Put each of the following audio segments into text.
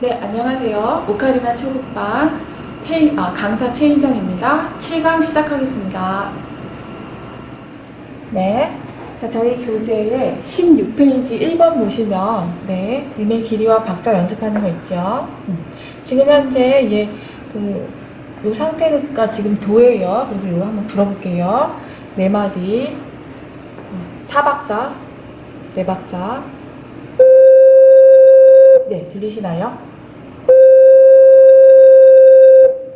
안녕하세요. 오카리나 초급반 최, 아, 강사 최인정입니다. 7강 시작하겠습니다. 네. 자, 저희 교재에 16페이지 1번 보시면, 네, 음의 길이와 박자 연습하는 거 있죠. 음. 지금 현재, 예, 그, 요 상태가 지금 도예요. 그래서 이거 한번 불어볼게요. 네 마디, 음, 사박자, 네 박자. 네, 들리시나요?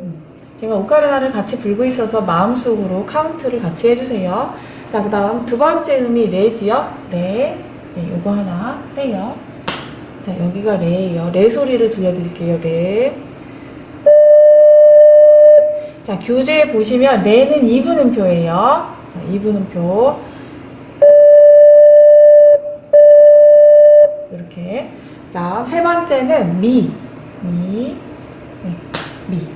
음, 제가 오카리나를 같이 불고 있어서 마음속으로 카운트를 같이 해주세요. 자, 그 다음 두 번째 음이 레지요. 레. 네, 요거 하나 떼요. 자, 여기가 레예요. 레 소리를 들려드릴게요. 레. 자, 교재에 보시면 레는 2분음표예요. 자, 2분음표. 이렇게. 다음 세 번째는 미. 미. 네, 미.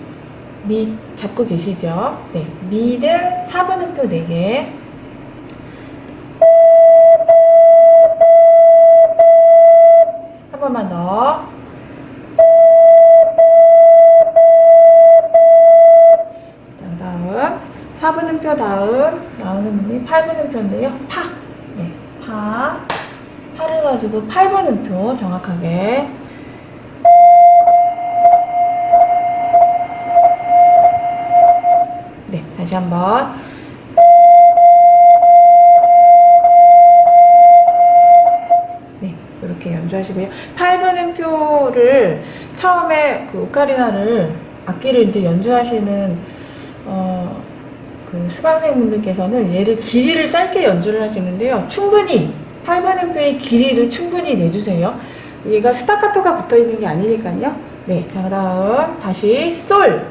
미 잡고 계시죠? 네. 미는 4분음표 4개. 한 번만 더. 자, 다음 4분음표 다음 나오는 음이 8분음표인데요. 파. 네. 파. 파를 가지고 8분음표 정확하게. 네, 다시 한번. 네, 이렇게 연주하시고요. 8분음표를 처음에 그 오카리나를 악기를 이제 연주하시는 어, 그 수강생분들께서는 얘를 길이를 짧게 연주를 하시는데요. 충분히 8분음표의 길이를 충분히 내주세요. 얘가 스타카토가 붙어 있는 게 아니니까요. 네, 자 그다음 다시 솔,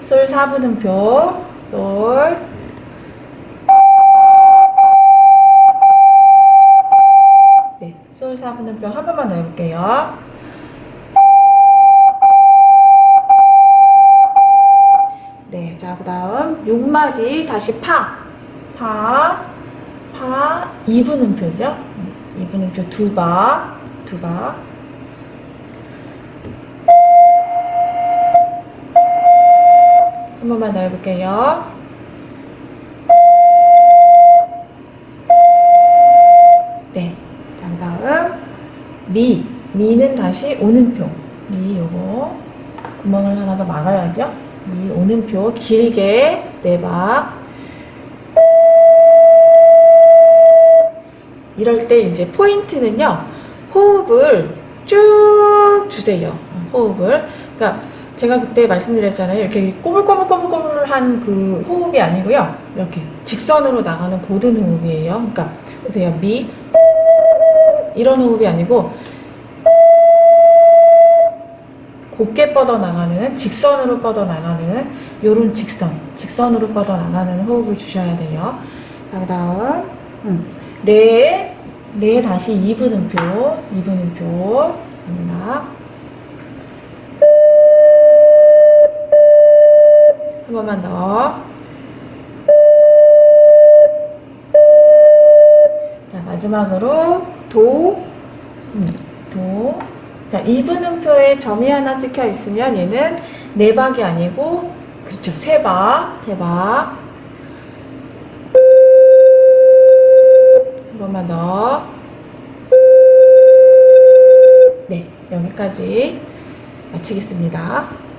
솔 4분음표, 솔. 네, 솔 4분음표 한 번만 더 해볼게요. 네, 자 그 다음 6마디 다시 파, 파, 파 2분음표죠. 2분음표 두 바, 두 바. 한 번만 더 해볼게요. 네. 자, 그 다음, 미. 미는 다시 오는표. 미, 요거. 구멍을 하나 더 막아야죠. 미, 오는표. 길게, 네 박. 이럴 때 이제 포인트는요, 호흡을 쭉 주세요. 호흡을. 그러니까 제가 그때 말씀드렸잖아요. 이렇게 꼬불꼬불꼬불꼬불한 그 호흡이 아니고요. 이렇게 직선으로 나가는 고든 호흡이에요. 그러니까 보세요. 미 이런 호흡이 아니고 곱게 뻗어 나가는 직선으로 뻗어 나가는 요런 직선 직선으로 뻗어 나가는 호흡을 주셔야 돼요. 자 그다음 음, 레, 레 다시 2분음표 2분음표 갑니다. 한 번만 더. 자, 마지막으로 도, 음, 도. 자, 2분음표에 점이 하나 찍혀 있으면 얘는 네 박이 아니고, 그렇죠. 세 박, 세 박. 한 번만 더. 네, 여기까지 마치겠습니다.